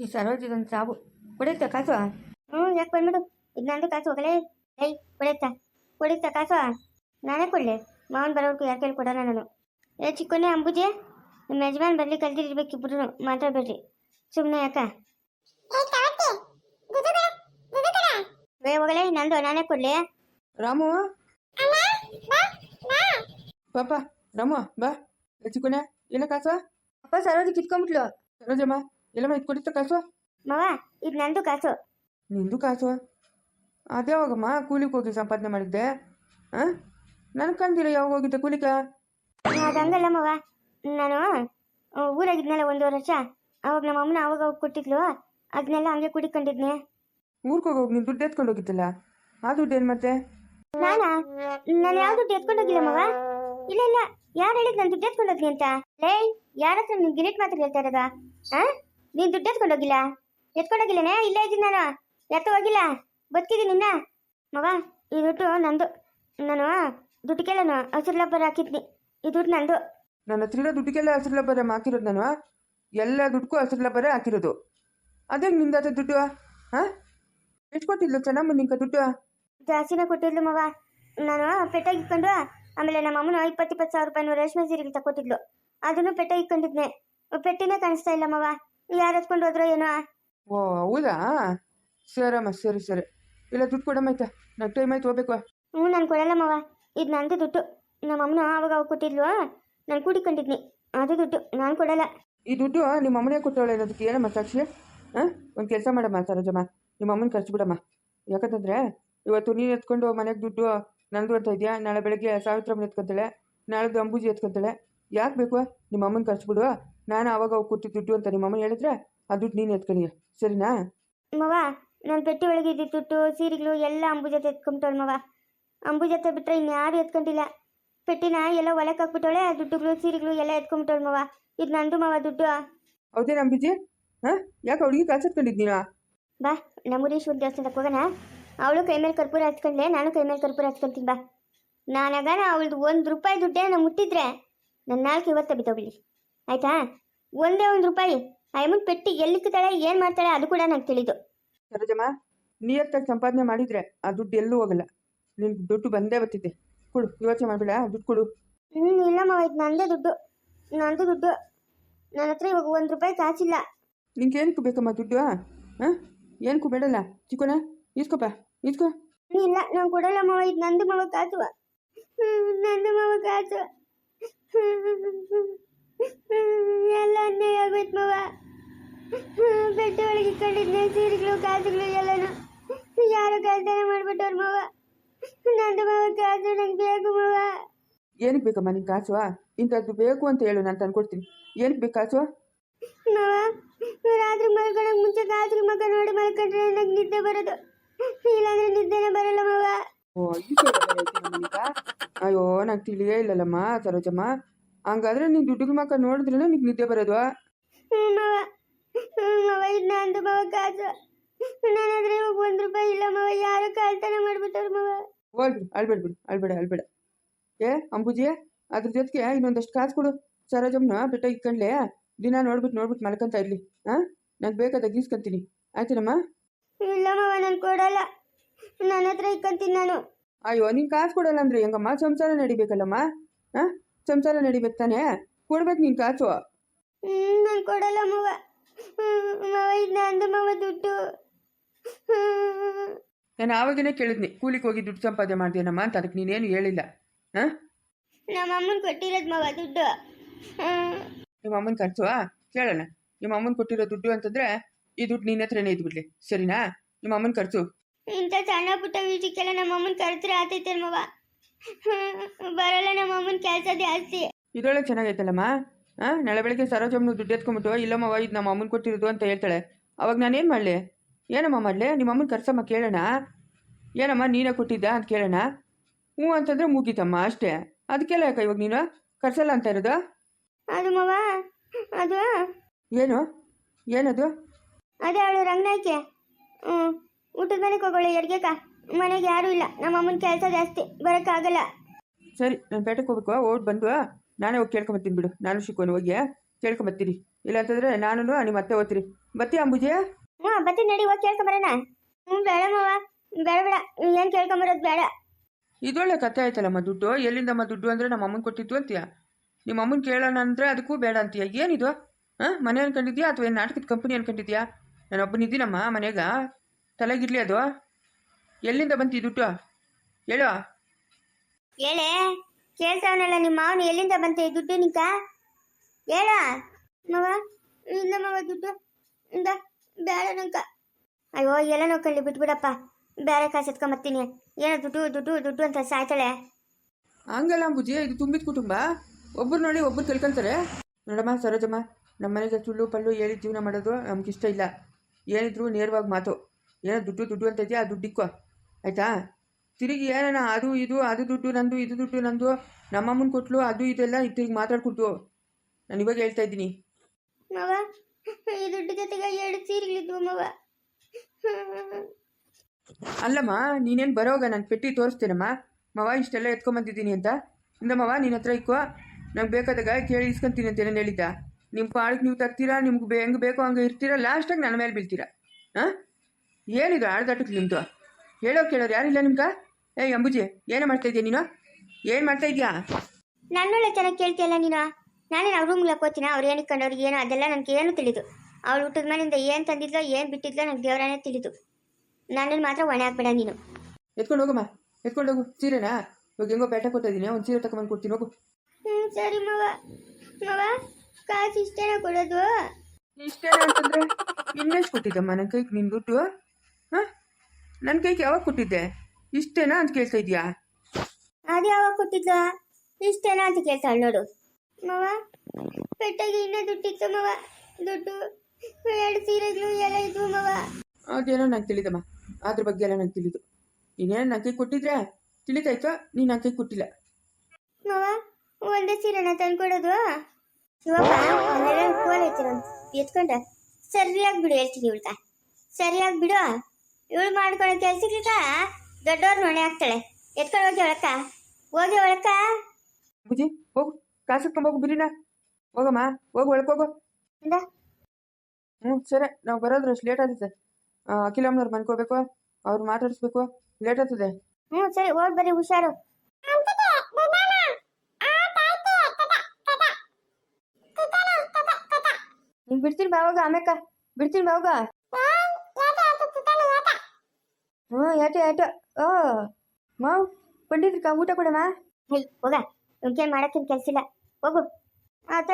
ಈ ಸರೋಜಿದೊಂದು ಸಾಬು ಕೊಡುತ್ತೆ ಕಾಸು ಹ್ಞೂ ಯಾಕೆ ಬಂದ್ಬಿಡು ಇದು ನಂದು ಕಾಸು ಹೋಗಲೇ ಏಯ್ ಕೊಡುತ್ತಾ ಕೊಡುತ್ತಾ ಕಾಸು ನಾನೇ ಕೊಡಲಿ ಮಾವನ್ ಬರೋರ್ಗು ಯಾಕೆ ಹೇಳಿ ಕೊಡೋಣ ನಾನು ಏ ಚಿಕ್ಕನೇ ಅಂಬುಜೆ ನಿಮ್ಮ ಯಜಮಾನ್ ಬರ್ಲಿ ಕಲ್ತಿರ್ಬೇಕು ಇಬ್ರು ಮಾತಾಡ್ಬೇಡ್ರಿ ಸುಮ್ಮನೆ ಯಾಕ ಬೇ ಹೋಗಲೇ ನಂದು ನಾನೇ ಕೊಡ್ಲಿ ರಾಮು ಪಾಪ ರಾಮು ಬಾ ಚಿಕ್ಕನೇ ಇಲ್ಲ ಕಾಸು ಅಪ್ಪ ಸರೋಜಿ ಕಿತ್ಕೊಂಡ್ಬಿಟ್ಲು ಸರೋಜಮ್ಮ ಎಲ್ಲಮ್ಮ ಇದು ಕೊಡಿತ್ತ ಕಾಸು? ಮಾವ ಇದು ನಂದು ಕಾಸು. ನಿಂದು ಕಾಸು? ಅದೇ ಹೋಗಮ್ಮ ಕೂಲಿಗೆ ಹೋಗಿ ಸಂಪಾದನೆ ಮಾಡಿದ್ದೆ? ಹಾಂ ನನಗೆ ಕಂದಿಲ್ಲ ಯಾವಾಗ ಹೋಗಿದ್ದೆ ಕೂಲಿಕ ಅದು ಹಂಗಲ್ಲ ಮಾವ. ನಾನು ಊರಾಗಿದ್ನಲ್ಲ ಒಂದು ವರ್ಷ. ಅವಾಗ ನಮ್ಮ ಅಮ್ಮನ ಅವಾಗ ಅವಾಗ ಕೊಟ್ಟಿದ್ಲು. ಅದನ್ನೆಲ್ಲ ಹಂಗೆ ಕುಡಿಕೊಂಡಿದ್ನೆ. ಊರ್ಕೋಗಿ ಹೋಗಿ ನೀನು ದುಡ್ಡು ಎತ್ಕೊಂಡು ಹೋಗಿದ್ದಲ್ಲ? ಆ ದುಡ್ಡು ಏನು ಮತ್ತೆ? ನಾನಾ? ನಾನು ಯಾವ ದುಡ್ಡು ಎತ್ಕೊಂಡೋಗಿಲ್ಲ ಮವ. ಇಲ್ಲ ಇಲ್ಲ. ಯಾರು ಹೇಳಿದ್ ನಾನು ದುಡ್ಡು ಎತ್ಕೊಂಡೋಗ್ನಿ ಅಂತ? ಲೇ ಯಾರ ಹತ್ರ ನೀನು ಗಿರಿಟ್ ಮಾತ್ರ ಹೇಳ್ತಾ ಇರೋದ? ನೀನ್ ದುಡ್ಡು ಎತ್ಕೊಂಡೋಗಿಲ್ಲ ಎತ್ಕೊಂಡೋಗಿಲ್ಲನೇ ಇಲ್ಲೇ ಇದ್ದೀನಿ ನಾನು. ಎತ್ತ ಹೋಗಿಲ್ಲ? ಬದುಕಿದ್ದೀನಿ ಇನ್ನ. ಮಗ ಈ ದುಡ್ಡು ನಂದು. ನಾನು ದುಡ್ಡಿಗೆಲ್ಲ ಹಸಿರು ಲಬ್ಬರ್ ಹಾಕಿದ್ನಿ. ಈ ದುಡ್ಡು ನಂದು. ನನ್ನ ಹತ್ರ ಇರೋ ದುಡ್ಡಿಗೆಲ್ಲ ಹಸಿರು ಲಬ್ಬರ ಹಾಕಿರೋದು ನಾನು. ಎಲ್ಲ ದುಡ್ಡುಕ್ಕೂ ಹಸಿರು ಲಬ್ಬರ ಹಾಕಿರೋದು. ಅದೇ ನಿಂದ ದುಡ್ಡು? ಹಾಂ? ಎಷ್ಟು ಕೊಟ್ಟಿದ್ಲು ಚೆನ್ನಮ್ಮ ನಿಂಗೆ ದುಡ್ಡು? ಜಾಸ್ತಿನೇ ಕೊಟ್ಟಿದ್ಲು ಮಗ ನಾನು ಪೆಟ್ಟಾಗಿ ಇಟ್ಕೊಂಡು ಆಮೇಲೆ ನಮ್ಮ ಅಮ್ಮನ ಇಪ್ಪತ್ತು ಇಪ್ಪತ್ತು ಸಾವಿರ ರೂಪಾಯಿ ರೇಷ್ಮೆ ಸೀರೆಗೆ ತಗೊಟ್ಟಿದ್ಲು ಅದನ್ನು ಪೆಟ್ಟ ಇಟ್ಕೊಂಡಿದ್ನೆ ಪೆಟ್ಟಿನೇ ಕಾಣಿಸ್ತಾ ಇಲ್ಲ ಮವ. ಯಾರು ಎತ್ಕೊಂಡು ಹೋದ್ರೋ ಏನೋ? ಓ ಹೌದಾ? ಸರಮ್ಮ ಸರಿ ಸರಿ. ಇಲ್ಲ ದುಡ್ಡು ಕೊಡಮ್ಮ ಆಯ್ತಾ? ನಂಗೆ ಟೈಮ್ ಆಯ್ತು ಹೋಗ್ಬೇಕು. ಹ್ಞೂ ನಾನು ಕೊಡಲ್ಲ ಮಾವ. ಇದು ನಂದು ದುಡ್ಡು. ನಮ್ಮ ಅಮ್ಮನ ಆವಾಗ ಅವಾಗ ಕೊಟ್ಟಿದ್ಲು. ನಾನು ಕೂಡಿಕೊಂಡಿದ್ನಿ. ಅದು ದುಡ್ಡು. ನಾನು ಕೊಡಲ್ಲ. ಈ ದುಡ್ಡು ನಿಮ್ಮ ಅಮ್ಮನೇ ಕೊಟ್ಟವಳೆ ಅದಕ್ಕೆ ಏನಮ್ಮ ಸಾಕ್ಷಿ? ಹಾಂ? ಒಂದು ಕೆಲಸ ಮಾಡಮ್ಮ ಸರೋಜಮ್ಮ. ನಿಮ್ಮ ಅಮ್ಮನ ಖರ್ಚು ಬಿಡಮ್ಮ. ಯಾಕಂತಂದರೆ ಇವತ್ತು ನೀನು ಎತ್ಕೊಂಡು ಮನೆಗೆ ದುಡ್ಡು ನಂದು ಅಂತ ಇದೆಯಾ? ನಾಳೆ ಬೆಳಗ್ಗೆ ಸಾವಿತ್ರಮ್ಮನ ಎತ್ಕೊತಾಳೆ. ನಾಳೆ ಅಂಬೂಜಿ ಎತ್ಕೊತಾಳೆ. ಯಾಕೆ ಬೇಕು? ನಿಮ್ಮ ಅಮ್ಮನ ಖರ್ಚು ಬಿಡು. ನಾನು ಆವಾಗ ಅವಾಗ ಕೊಟ್ಟಿದ್ದ ದುಡ್ಡು ಅಂತ ನಿಮ್ಮ ಅಮ್ಮನ ಹೇಳಿದ್ರೆ ಆ ದುಡ್ಡು ನೀನು ಎತ್ಕೊಳ್ಳಿ ಸರಿನಾ? ಮವ ನನ್ನ ಪೆಟ್ಟಿ ಒಳಗೆ ಇದ್ದಿದ್ದು ದುಡ್ಡು ಸೀರೆಗಳು ಎಲ್ಲ ಅಂಬು ಜೊತೆ ಎತ್ಕೊಂಬಿಟ್ಟವಳು ಮವ ಅಂಬು ಜೊತೆ ಬಿಟ್ಟರೆ ಇನ್ಯಾರು ಎತ್ಕೊಂಡಿಲ್ಲ. ಪೆಟ್ಟಿನ ಎಲ್ಲ ಒಳಕ್ಕೆ ಹಾಕ್ಬಿಟ್ಟವಳೆ ದುಡ್ಡುಗಳು ಸೀರೆಗಳು ಎಲ್ಲ ಎತ್ಕೊಂಬಿಟ್ಟವಳು ಮವ ಇದು ನಂದು ಮವ ದುಡ್ಡು ಹೌದೇ ಅಂಬೂಜಿ? ಹಾಂ? ಯಾಕೆ ಅವಳಿಗೆ ಕಾಸು ಎತ್ಕೊಂಡಿದ್ದು ನೀನು? ಬಾ ನಮ್ಮೂರೀಶ್ವರ ದೇವಸ್ಥಾನಕ್ಕೆ ಹೋಗೋಣ. ಅವಳು ಕೈ ಮೇಲೆ ಕರ್ಪೂರ ಹಚ್ಕೊಂಡ್ಲೆ ನಾನು ಕೈ ಮೇಲೆ ಕರ್ಪೂರ ಹಚ್ಕೊಂತೀನಿ ಬಾ. ನಾನಾಗ ಅವಳದು ಒಂದು ರೂಪಾಯಿ ದುಡ್ಡೇ ನಾನು ಮುಟ್ಟಿದ್ರೆ ನನ್ನ ನಾಲ್ಕು ಇವತ್ತು ಬಿದ್ದೋಗ್ಲಿ. ಆಯ್ತಾ? ಒಂದೇ ಒಂದು ರೂಪಾಯಿ. ಅಮೌಂಟ್ ಪೆಟ್ಟಿ ಎಲ್ಲಿಕ್ಕಿದ್ದಾಳೆ ಏನು ಮಾಡ್ತಾಳೆ ಅದು ಕೂಡ ನಂಗೆ ತಿಳಿದು. ಸರೋಜಮ್ಮ ನಿಯತ್ತಾಗಿ ಸಂಪಾದನೆ ಮಾಡಿದರೆ ಆ ದುಡ್ಡು ಎಲ್ಲೂ ಹೋಗಲ್ಲ. ನಿನ್ಗೆ ದುಡ್ಡು ಬಂದೇ ಬರ್ತಿದ್ದೆ ಕೊಡು ಯೋಚನೆ ಮಾಡಬೇಡ ದುಡ್ಡು ಕೊಡು. ಹ್ಞೂ ಇಲ್ಲಮ್ಮ ಆಯ್ತು ನಂದೇ ದುಡ್ಡು. ನಂದು ದುಡ್ಡು. ನನ್ನ ಹತ್ರ ಇವಾಗ ಒಂದು ರೂಪಾಯಿ ಕಾಸಿಲ್ಲ. ನಿಂಗೆ ಏನಕ್ಕೂ ಬೇಕಮ್ಮ ದುಡ್ಡು ಹಾಂ ಏನಕ್ಕೂ ಬೇಡಲ್ಲ? ಚಿಕ್ಕೋಣ ಇಸ್ಕೊಪ್ಪ ಇಸ್ಕೊ ಇಲ್ಲ ನಾನು ಕೊಡಲ್ಲ ಮಾವ ಇದು ನಂದು ಮಾವ ಕಾಸು ನಂದು ಮಾವ ಕಾಸು ಇಟ್ಕೊಂಡಿದ್ನೆ ಸೀರೆಗಳು ಕಾಸುಗಳು ಎಲ್ಲನೂ ಯಾರು ಕಳ್ತನ ಮಾಡ್ಬಿಟ್ಟವ್ರ ಮಾವ ನಂದು ಮಾವ ಕಾಸು ನಂಗೆ ಬೇಕು ಮಾವ ಏನಕ್ಕೆ ಬೇಕಮ್ಮ ನಿನ್ ಕಾಸು ಇಂಥದ್ದು ಬೇಕು ಅಂತ ಹೇಳು ನಾನು ತಂದ್ಕೊಡ್ತೀನಿ. ಏನಕ್ಕೆ ಬೇಕು ಕಾಸು ಮಾವ ರಾತ್ರಿ ಮಲ್ಕೊಳಕ್ ಮುಂಚೆ ಕಾಸು ಮಗ ನೋಡಿ ಮಲ್ಕೊಂಡ್ರೆ ನಂಗೆ ನಿದ್ದೆ ಬರೋದು. ಇಲ್ಲಾಂದ್ರೆ ನಿದ್ದೆನೇ ಬರಲ್ಲ ಮಾವ ಓ ಈ ಥರ ಅಯ್ಯೋ ನಂಗೆ ತಿಳಿಯೇ ಇಲ್ಲಲ್ಲಮ್ಮ ಸರೋಜಮ್ಮ. ಹಂಗಾದ್ರೆ ನೀನು ದುಡ್ಡು ಮಕ್ಕ ನೋಡಿದ್ರೆ ನಿಂಗೆ ನಿದ್ದೆ ಬರೋದು ಹ್ಞೂ ಮಾವ ಹ್ಞೂ ಮಾವ ಇದು ನಂದು ಮಾವ ಕಾಸು ನನ್ನ ಹತ್ರ ಇವಾಗ ಒಂದು ರೂಪಾಯಿ ಇಲ್ಲ ಮಾವ. ಯಾರು ಕಳ್ತನ ಮಾಡ್ಬಿಟ್ಟವ್ರು ಮಾವ. ಹೋಗ್ಬಿಡು ಅಳ್ಬೇಡ ಬಿಡು ಅಳ್ಬೇಡ ಅಳ್ಬೇಡ. ಏ ಅಂಬುಜಿ ಅದ್ರ ಜೊತೆಗೆ ಇನ್ನೊಂದಷ್ಟು ಕಾಸು ಕೊಡು. ಸರೋಜಮ್ಮನ ಬೆಟ್ಟ ಇಕ್ಕಂಡ್ಲೆ ದಿನ ನೋಡ್ಬಿಟ್ಟು ನೋಡ್ಬಿಟ್ಟು ಮಲ್ಕೊಂತ ಇರ್ಲಿ ಹಾಂ ನಂಗೆ ಬೇಕಾದಾಗ ಗೀಸ್ಕೊಂತೀನಿ. ಆಯ್ತೇನಮ್ಮ? ಇಲ್ಲ ಮಾವ ನಾನು ಕೊಡಲ್ಲ. ನನ್ನ ಹತ್ರ ಇಕ್ಕಂತೀನಿ ನಾನು. ಅಯ್ಯೋ ನೀನು ಕಾಸು ಕೊಡಲ್ಲ ಅಂದ್ರೆ ಹೆಂಗಮ್ಮ? ಸಂಸಾರ ನಡಿಬೇಕಲ್ಲಮ್ಮ ಹಾಂ ಸಂಸಾರ ನಡಿಬೇಕು ತಾನೇ? ಕೊಡ್ಬೇಕು ನೀನು ಕಾಸು. ಹ್ಞೂ ನಾನು ಕೊಡಲ್ಲ ಮಾವ. ಮಾವ ಇದು ನಂದು ಮಾವ ದುಡ್ಡು. ನಾನು ಆವಾಗನೇ ಕೇಳಿದ್ನಿ ಕೂಲಿಗೆ ಹೋಗಿ ದುಡ್ಡು ಸಂಪಾದನೆ ಮಾಡ್ದೇನಮ್ಮ ಅಂತ ಅದಕ್ಕೆ ನೀನೇನು ಹೇಳಿಲ್ಲ. ಹಾಂ? ನಮ್ಮ ಅಮ್ಮನ ಕೊಟ್ಟಿರೋದು ಮಾವ ದುಡ್ಡು. ನಿಮ್ಮ ಅಮ್ಮನ ಖರ್ಚು ಕೇಳೋಣ. ನಿಮ್ಮ ಅಮ್ಮನ ಕೊಟ್ಟಿರೋ ದುಡ್ಡು ಅಂತಂದ್ರೆ ಈ ದುಡ್ಡು ನಿನ್ನ ಹತ್ರನೇ ಇದ್ಬಿಡ್ಲಿ ಸರಿನಾ? ನಿಮ್ಮ ಅಮ್ಮನ ಖರ್ಚು? ಇಂಥ ಸಣ್ಣ ಪುಟ್ಟ ವಿಷಯಕ್ಕೆಲ್ಲ ನಮ್ಮ ಅಮ್ಮನ ಕರೆದ್ರೆ ಆತೈತೆ ಮವ. ಬರಲ್ಲ ನಮ್ಮ ಅಮ್ಮನ ಕೆಲಸ ಜಾಸ್ತಿ. ಇದೊಳಗೆ ಚೆನ್ನಾಗೈತಲ್ಲಮ್ಮ? ಹಾಂ ನಾಳೆ ಬೆಳಗ್ಗೆ ಸರೋಜಮ್ಮನ ದುಡ್ಡು ಎತ್ಕೊಂಬಿಟ್ಟು ಇಲ್ಲಮ್ಮವ ಇದು ನಮ್ಮ ಅಮ್ಮನ ಕೊಟ್ಟಿರೋದು ಅಂತ ಹೇಳ್ತಾಳೆ. ಅವಾಗ ನಾನೇನು ಮಾಡಲಿ? ಏನಮ್ಮ ಮಾಡಲಿ? ನಿಮ್ಮ ಅಮ್ಮನ ಕರ್ಸಮ್ಮ ಕೇಳೋಣ? ಏನಮ್ಮ ನೀನೇ ಕೊಟ್ಟಿದ್ದ ಅಂತ ಕೇಳೋಣ? ಹ್ಞೂ ಅಂತಂದ್ರೆ ಮುಗೀತಮ್ಮ ಅಷ್ಟೇ. ಅದಕ್ಕೆಲ್ಲ ಯಾಕೆ ಇವಾಗ ನೀನು? ಕರ್ಸಲ್ಲ ಅಂತ ಇರೋದು? ಅದು ಮವ ಅದು. ಏನು? ಏನದು? ಅದೇ ಅವಳು ರಂಗನಾಯ್ಕೆ. ಹ್ಞೂ ಊಟದ ಮನೆಗೆ ಹೋಗೋಳು ಎಡ್ಗೆಕ. ಮನೆಗೆ ಯಾರೂ ಇಲ್ಲ. ನಮ್ಮ ಅಮ್ಮನ ಕೆಲಸ ಜಾಸ್ತಿ ಬರೋಕ್ಕಾಗಲ್ಲ. ಸರಿ ನಾನು ಪೇಟೆಗೆ ಹೋಗ್ಬೇಕು ಓಟ್ ಬಂದು ನಾನೇ ಹೋಗಿ ಕೇಳ್ಕೊಂಬತ್ತೀನಿ ಬಿಡು. ನಾನು ಶಿಕೋನು ಹೋಗಿ ಕೇಳ್ಕೊಂಬತ್ತೀರಿ ಇಲ್ಲ ಅಂತಂದ್ರೆ ನಾನು ನಿಮ್ಮ ಮತ್ತೆ ಓದ್ತೀರಿ ಬತ್ತಿ ಅಂಬುಜೆ? ಹಾ ಬತ್ತಿ ನಡಿ ಹೋಗಿ ಕೇಳ್ಕೊಂಬರೋಣ ಹ್ಞೂ ಬೇಡ ಮಾವ. ಬೇಡ ಬೇಡ. ಏನು ಕೇಳ್ಕೊಂಬರೋದು ಬೇಡ. ಇದೊಳ್ಳೆ ಕತೆ ಆಯ್ತಲ್ಲಮ್ಮ ದುಡ್ಡು? ಎಲ್ಲಿಂದಮ್ಮ ದುಡ್ಡು ಅಂದರೆ ನಮ್ಮ ಅಮ್ಮನ ಕೊಟ್ಟಿದ್ದು ಅಂತೀಯ? ನಿಮ್ಮ ಅಮ್ಮನ ಕೇಳೋಣ ಅಂದರೆ ಅದಕ್ಕೂ ಬೇಡ ಅಂತೀಯ? ಏನಿದು? ಹಾಂ ಮನೆ ಅನ್ಕೊಂಡಿದ್ಯಾ ಅಥವಾ ಏನು ನಾಟಕದ ಕಂಪನಿ ಅನ್ಕೊಂಡಿದ್ಯಾ? ನಾನು ಒಬ್ಬನಿದ್ದೀನಮ್ಮ ಮನೆಗ. ತಲೆಗಿರ್ಲಿ ಅದು. ಎಲ್ಲಿಂದ ಬಂತು ಈ ದುಡ್ಡು? ಹೇಳು. ಹೇಳೆ. ಕೇಳ್ತಾವನಲ್ಲ ನಿಮ್ಮ ಮಾವನ ಎಲ್ಲಿಂದ ಬಂತೆ ದುಡ್ಡು ನಿಂಕ ಹೇಳ. ದುಡ್ಡು, ಇಂದ ಬೇಡ ನಂಕ ಅಯ್ಯೋ, ಎಲ್ಲ ನೋಡ್ಕೊಳ್ಳಿ ಬಿಟ್ಬಿಡಪ್ಪ. ಬೇರೆ ಕಾಸು ಎತ್ಕೊಂಬರ್ತೀನಿ ಏನೋ ದುಡ್ಡು ದುಡ್ಡು ದುಡ್ಡು ಅಂತ ಸಾಯ್ತಾಳೆ. ಹಂಗಲ್ಲ ಅಂಬುಜಿ, ಇದು ತುಂಬಿದ ಕುಟುಂಬ. ಒಬ್ರು ನೋಡಿ ಒಬ್ಬರು ತಿಳ್ಕೊಂತಾರೆ. ನೋಡಮ್ಮ, ಸರೋಜಮ್ಮ ನಮ್ಮ ಮನೆಗೆ ಸುಳ್ಳು ಪಲ್ಲು ಹೇಳಿ ಜೀವನ ಮಾಡೋದು ನಮ್ಗೆ ಇಷ್ಟ ಇಲ್ಲ. ಏನಿದ್ರು ನೇರವಾಗಿ ಮಾತು. ಏನೋ ದುಡ್ಡು ದುಡ್ಡು ಅಂತ ಇದೆಯಾ, ಆ ದುಡ್ಡಿಕ್ಕೋ ಆಯಿತಾ? ತಿರುಗಿ ಏನನ ಅದು ಇದು ಅದು ದುಡ್ಡು ನಂದು ಇದು ದುಡ್ಡು ನಂದು ನಮ್ಮಮ್ಮನ ಕೊಟ್ಲು ಅದು ಇದೆಲ್ಲ ತಿರುಗಿ ಮಾತಾಡ್ಕೊಡ್ತು. ನಾನು ಇವಾಗ ಹೇಳ್ತಾ ಇದ್ದೀನಿ. ಮವ ಈ ದುಡ್ಡು ಜೊತೆಗೆ ಎರಡು ಸೀರೆಗಳಿದ್ವು ಮವ ಅಲ್ಲಮ್ಮ ನೀನೇನು ಬರೋಗ ನಾನು ಪೆಟ್ಟಿ ತೋರಿಸ್ತೇನಮ್ಮ? ಮವ ಇಷ್ಟೆಲ್ಲ ಎತ್ಕೊಂಬಂದಿದ್ದೀನಿ ಅಂತ. ಇಂದಮ್ಮವ ನಿನ್ನ ಹತ್ರ ಇಕ್ಕೋ. ನಂಗೆ ಬೇಕಾದಾಗ ಕೇಳಿ ಇಸ್ಕೊಂತೀನಿ ಅಂತ ಏನೇನು ಹೇಳಿದ್ದ? ನಿಮ್ಮ ಪಾಳಕ್ಕೆ ನೀವು ತರ್ತೀರಾ? ನಿಮ್ಗೆ ಬೇ ಹೆಂಗೆ ಬೇಕೋ ಹಂಗೆ ಇರ್ತೀರಾ? ಲಾಸ್ಟಾಗಿ ನನ್ನ ಮೇಲೆ ಬೀಳ್ತೀರಾ? ಹಾಂ? ಏನಿದು ಆಡ್ದಾಟಕ್ಕೆ ನಿಮ್ಮದು ಹೇಳೋ ಕೇಳೋರು ಯಾರಿಲ್ಲ ನಿಮ್ಗೆ? ಏ ಅಂಬುಜಿ ಏನು ಮಾಡ್ತಾ ಇದೀಯ ನೀನು? ಏನು ಮಾಡ್ತಾ ಇದೀಯಾ? ನನ್ನೊಳ್ಳೆ ಚೆನ್ನಾಗಿ ಕೇಳ್ತೀಯಲ್ಲ ನೀನು? ನಾನೇನು ನಾವು ರೂಮ್ಗೆ ಹಾಕೋತೀನ ಅವ್ರು ಏನಕ್ಕೆ ಕಂಡವ್ರಿಗೆ ಏನೋ ಅದೆಲ್ಲ ನನಗೆ ಏನು ತಿಳಿದು. ಅವಳು ಹುಟ್ಟಿದ ಮನೆಯಿಂದ ಏನು ತಂದಿದ್ಲೋ ಏನು ಬಿಟ್ಟಿದ್ಲೋ ನನಗೆ ದೇವರನೇ ತಿಳಿದು. ನನ್ನನ್ನು ಮಾತ್ರ ಒಣೆ ಹಾಕ್ಬೇಡ ನೀನು. ಎತ್ಕೊಂಡು ಹೋಗಮ್ಮ ಎತ್ಕೊಂಡು ಹೋಗು. ಸೀರೆನಾ? ಇವಾಗ ಹೆಂಗೋ ಪೇಟೆ ಕೊಡ್ತಾ ಇದ್ದೀನಿ ಒಂದು ಸೀರೆ ತಗೊಂಬಂದು ಕೊಡ್ತೀನಿ ಹೋಗು. ಹ್ಞೂ ಸರಿ ಮಗ. ಮವ ಕಾಸು ಇಷ್ಟೇನ ಕೊಡೋದು? ಇಷ್ಟೇನ ಅಂತಂದ್ರೆ ಇನ್ನೆಷ್ಟು ಕೊಟ್ಟಿದ್ದಮ್ಮ ನನ್ನ ಕೈಗೆ ನಿನ್ನ ದುಡ್ಡು? ಹಾಂ? ನನ್ನ ಕೈಗೆ ಯಾವಾಗ ಕೊಟ್ಟಿದ್ದೆ? ಇಷ್ಟೇನಾ ಅಂತ ಕೇಳ್ತಾ ಇದೀಯಾ ಅದು ಯಾವಾಗ ಕೊಟ್ಟಿದ್ದ ಇಷ್ಟೇನಾ ಅಂತ ಕೇಳ್ತಾಳೆ ನೋಡು. ಮವ ಪೆಟ್ಟಾಗಿ ಇನ್ನೂ ದುಡ್ಡಿತ್ತು ಮವ. ದುಡ್ಡು ಎರಡು ಸೀರೆಗಳು ಎಲ್ಲ ಇದ್ವು ಮವ. ಅದೇನೋ ನಂಗೆ ತಿಳಿದಮ್ಮ. ಅದ್ರ ಬಗ್ಗೆ ಎಲ್ಲ ನಂಗೆ ತಿಳಿದು. ಇನ್ನೇನು ನಂಗೆ ಕೊಟ್ಟಿದ್ರೆ? ತಿಳಿತಾಯ್ತು ನೀನು ನಂಗೆ ಕೊಟ್ಟಿಲ್ಲ. ಮವ ಒಂದೇ ಸೀರೆನ ತಂದ್ಕೊಡೋದು? ಶಿವಪ್ಪ ಫೋನ್ ಐತಿರೋ ಎತ್ಕೊಂಡ. ಸರಿಯಾಗಿ ಬಿಡು ಹೇಳ್ತೀನಿ ಇವಳ್ಕ ಸರಿಯಾಗಿ ಬಿಡು. ಇವಳು ಮಾಡ್ಕೊಳ್ಳೋ ಕೆಲ್ಸಕ್ಕ ದೊಡ್ಡವ್ರು ನೋಣೆ ಆಗ್ತಾಳೆ ಎತ್ಕೊಂಡು ಹೋಗಿ ಒಳಕ ಹೋಗಿ ಒಳಕ ಬುಜಿ ಹೋಗು. ಕಾಸು ಹೋಗು ಬಿರಿನ. ಹೋಗಮ್ಮ ಹೋಗು ಒಳಕೋಗು ಇಂದ ಹ್ಞೂ ಸರಿ. ನಾವು ಬರೋದ್ರ ಅಷ್ಟು ಲೇಟ್ ಆಗುತ್ತೆ ಅಖಿಲಮ್ಮನವ್ರು ಮನ್ಕೋಬೇಕು ಅವ್ರು ಮಾತಾಡಿಸ್ಬೇಕು. ಲೇಟ್ ಆಗ್ತದೆ ಹ್ಞೂ ಸರಿ ಹೋಗಿ ಬರ್ರಿ ಹುಷಾರು. ನೀನ್ ಬಿಡ್ತೀನಿ ಬಾವಾಗ ಆಮೇಕ ಬಿಡ್ತೀನಿ ಬಾವಾಗ ಹ್ಞೂ ಏಟು ಏಟು ಓ ಮಾವ್ ಪಂಡಿತ್ರಿಕ ಊಟ ಕೊಡಮ್ಮ? ಹೇಯ್ ಹೋಗ. ಇವ್ಕೇನು ಮಾಡಕ್ಕೇನು ಕೆಲಸ ಇಲ್ಲ. ಹೋಗು. ಆತ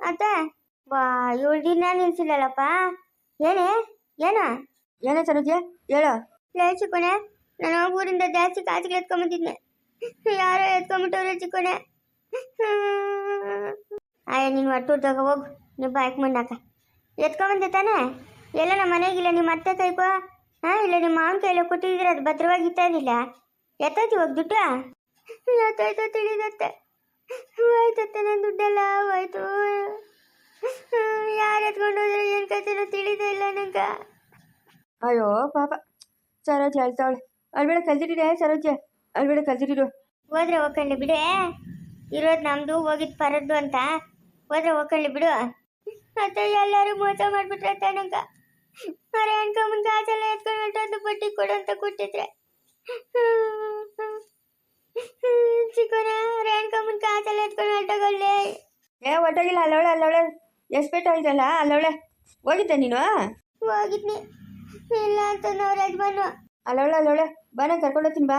ಆತ. ಬಾ ಏಳು ದಿನ ನಿಲ್ಸಿಲ್ಲಲ್ಲಪ್ಪ. ಏನೇ ಏನ? ಏನೇ ಸರೋಜ ಹೇಳು. ಲೇ ಚಿಕ್ಕೋಣೆ ನಾನು ಊರಿಂದ ಜಾಸ್ತಿ ಕಾಸಿಗೆ ಎತ್ಕೊಂಬಂದಿದ್ನೆ ಯಾರೋ ಎತ್ಕೊಂಬಿಟ್ಟವ್ರೆ ಚಿಕ್ಕೋಣೆ ಆಯ ನೀನು ಒಟ್ಟೂರ್ದಾಗ ಹೋಗು. ನೀವು ಬಾಯ್ಕ್ ಮಣ್ಣಾಕ ಎತ್ಕೊಂಬಂದೆ ತಾನೇ? ಎಲ್ಲ ನಮ್ಮ ಮನೆಗಿಲ್ಲ ನಿಮ್ಮ ಅತ್ತೆ ಕೈಕೋ? ಹಾಂ ಇಲ್ಲ ನಿಮ್ಮ ಮಾವನ ಕೈಲ ಕೊಟ್ಟಿದ್ರೆ ಅದು ಭದ್ರವಾಗಿ ಇತ್ತಾನಿಲ್ಲ ಎತ್ತೈತಿ ಹೋಗಿ ದುಡ್ಡು ಎತ್ತಾಯ್ತು ತಿಳಿದತ್ತೆ ಹೋಯ್ತತ್ತೆ ನನ್ನ ದುಡ್ಡೆಲ್ಲ ಹೋಯ್ತು. ಯಾರು ಎತ್ಕೊಂಡು ಹೋದ್ರೆ ಏನು ಕಥೆನೋ ತಿಳಿದೇ ಇಲ್ಲ ನಂಗೆ. ಅಯ್ಯೋ ಪಾಪ. ಸರೋಜ ಹೇಳ್ತಾವಳೆ. ಅಲ್ಬೇಡ ಕಲ್ತಿಟ್ಟಿರೆ ಸರೋಜ. ಅಲ್ಬೇಡ ಕಲ್ತಿಟ್ಟಿರು ಹೋದ್ರೆ ಹೋಗ್ಕೊಂಡು ಬಿಡೆ. ಇರೋದು ನಮ್ದು ಹೋಗಿದ್ ಪರದ್ದು ಅಂತ. ಹೋದ್ರೆ ಹೋಗ್ಕೊಂಡು ಬಿಡು. ಮತ್ತೆ ಎಲ್ಲರೂ ಮೋಸ ಮಾಡ್ಬಿಟ್ರೆ ನಂಗ. ಅರೆ ಅನ್ಕೊಂಬನ್ ಕಾಸೆಲ್ಲ ಎತ್ಕೊಂಡು ಹೊರಟೊಂದು ಬಡ್ಡಿ ಕೊಡು ಅಂತ ಕೊಟ್ಟಿದ್ರೆ. ಚಿಕ್ಕನ ಅರೆ ಅನ್ಕೊಂಬನ್ ಕಾಸೆಲ್ಲ ಎತ್ಕೊಂಡು ಹೊಂಟೋಗಲ್ಲೇ ಏ ಹೊರಟೋಗಿಲ್ಲ ಅಲ್ಲವಳೆ ಅಲ್ಲವಳೆ ಎಷ್ಟು ಪೇಟೆ ಹೋಯ್ತಲ್ಲ ಅಲ್ಲವಳೆ ಹೋಗಿದ್ದೆ ನೀನು? ಹೋಗಿದ್ನಿ. ಇಲ್ಲ ಅಂತ ಅವ್ರ ಯಜಮಾನು ಅಲ್ಲವಳೆ ಅಲ್ಲವಳೆ ಬಾನ ಕರ್ಕೊಂಡೋಗ್ತೀನಿ ಬಾ.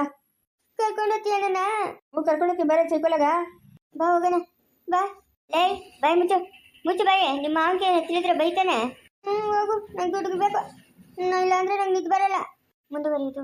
ಕರ್ಕೊಂಡು ಅಣ್ಣ ಹ್ಞೂ ಕರ್ಕೊಂಡೋಗ್ತೀನಿ ಬರ ಸೈಕಲಾಗ ಬಾ ಹೋಗೋಣ. ಬಾ. ಲೇ ಬಾಯ್ ಮುಚ್ಚು. ಮುಚ್ಚು ಬಾಯಿ ನಿಮ್ಮ ಮಾವನ್ಗೆ ತಿಳಿದ್ರೆ ಬೈತಾನೆ. ಹ್ಞೂ ಹೋಗು. ನಂಗೆ ದುಡ್ಡು ಬೇಕು. ಇಲ್ಲ ಅಂದ್ರೆ ನಂಗೆ ನಿದ್ದು ಬರಲ್ಲ. ಮುಂದುವರಿಯುದು